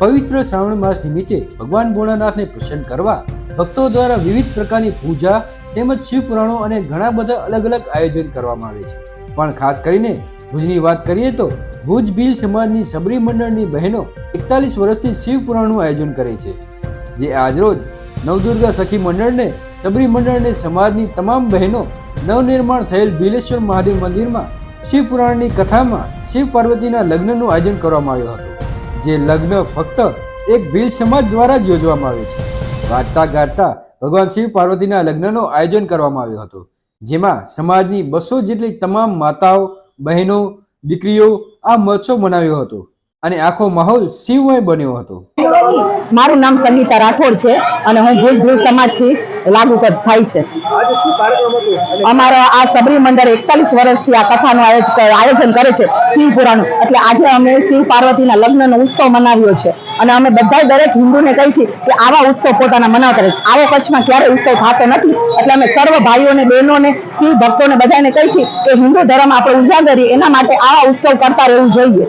પવિત્ર શ્રાવણ માસ નિમિત્તે ભગવાન ભોળાનાથને પ્રસન્ન કરવા ભક્તો દ્વારા વિવિધ પ્રકારની પૂજા તેમજ શિવ પુરાણો અને ઘણા બધા અલગ અલગ આયોજન કરવામાં આવે છે. પણ ખાસ કરીને ભુજની વાત કરીએ તો ભુજ ભીલ સમાજની સબરી મંડળની બહેનો એકતાલીસ વર્ષથી શિવ પુરાણનું આયોજન કરે છે. જે આજરોજ નવદુર્ગા સખી મંડળને સબરી મંડળને સમાજની તમામ બહેનો નવનિર્માણ થયેલ ભીલેશ્વર મહાદેવ મંદિરમાં શિવ પુરાણની કથામાં શિવ પાર્વતીના લગ્નનું આયોજન કરવામાં આવ્યું હતું. જે લગ્ન ફક્ત એક ભીલ સમાજ દ્વારા જ યોજવામાં આવે છે. વાર્તા ગાતા ભગવાન શિવ પાર્વતીના લગ્નનું આયોજન કરવામાં આવ્યું હતું. જેમાં સમાજની બસો જેટલી તમામ માતાઓ, બહેનો, દીકરીઓ આ મહોત્સવ મનાવ્યો હતો અને આખો માહોલ શિવમય બન્યો હતો. મારું નામ સંગીતા રાઠોડ છે અને હું ભૂલ ભૂલ સમાજથી લાગુ થાય છે. અમારા આ સબરી મંડળ એકતાલીસ વર્ષથી આ કથાનું આયોજ- આયોજન કરે છે શિવ પુરાણનું. એટલે આજે અમે શિવ પાર્વતીના લગ્નનો ઉત્સવ મનાવ્યો છે. અને અમે બધા દરેક હિન્દુને કહી છીએ કે આવા ઉત્સવ પોતાના મનાવતા રહે આવો કચ્છમાં ક્યારેય ઉત્સવ થતો નથી? એટલે અમે સર્વ ભાઈઓને બહેનોને શિવ ભક્તોને બધાને કહી છીએ કે હિન્દુ ધર્મ આપણે ઉજાગરીએ એના માટે આવા ઉત્સવ કરતા રહેવું જોઈએ.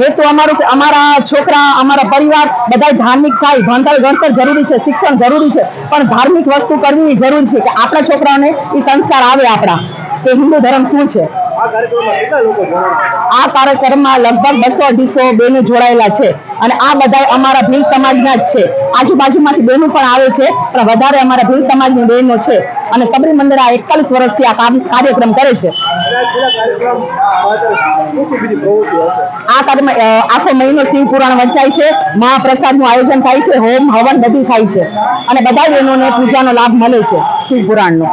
હેતુ અમારું કે અમારા છોકરા અમારા પરિવાર બધા ધાર્મિક થાય. ભણતર ગણતર જરૂરી છે શિક્ષણ જરૂરી છે. પણ ધાર્મિક વસ્તુ કરવી જરૂરી છે કે આપણા છોકરાઓને એ સંસ્કાર આવે આપણા. કે હિન્દુ ધર્મ શું છે? આ કાર્યક્રમમાં લગભગ બસો અઢીસો બહેનો જોડાયેલા છે અને આ બધા અમારા ભીલ સમાજના જ છે. આજુબાજુમાંથી બહેનો પણ આવે છે પણ વધારે અમારા ભીલ સમાજની બહેનો છે અને સબરી મંદિર આ એકતાલીસ વર્ષથી આ કાર્યક્રમ કરે છે. આ કાર્યમાં આખો મહિનો શિવ પુરાણ વંચાય છે મહાપ્રસાદનું આયોજન થાય છે હોમ હવન બધું થાય છે. અને બધા બહેનોને પૂજાનો લાભ મળે છે શિવ પુરાણનો.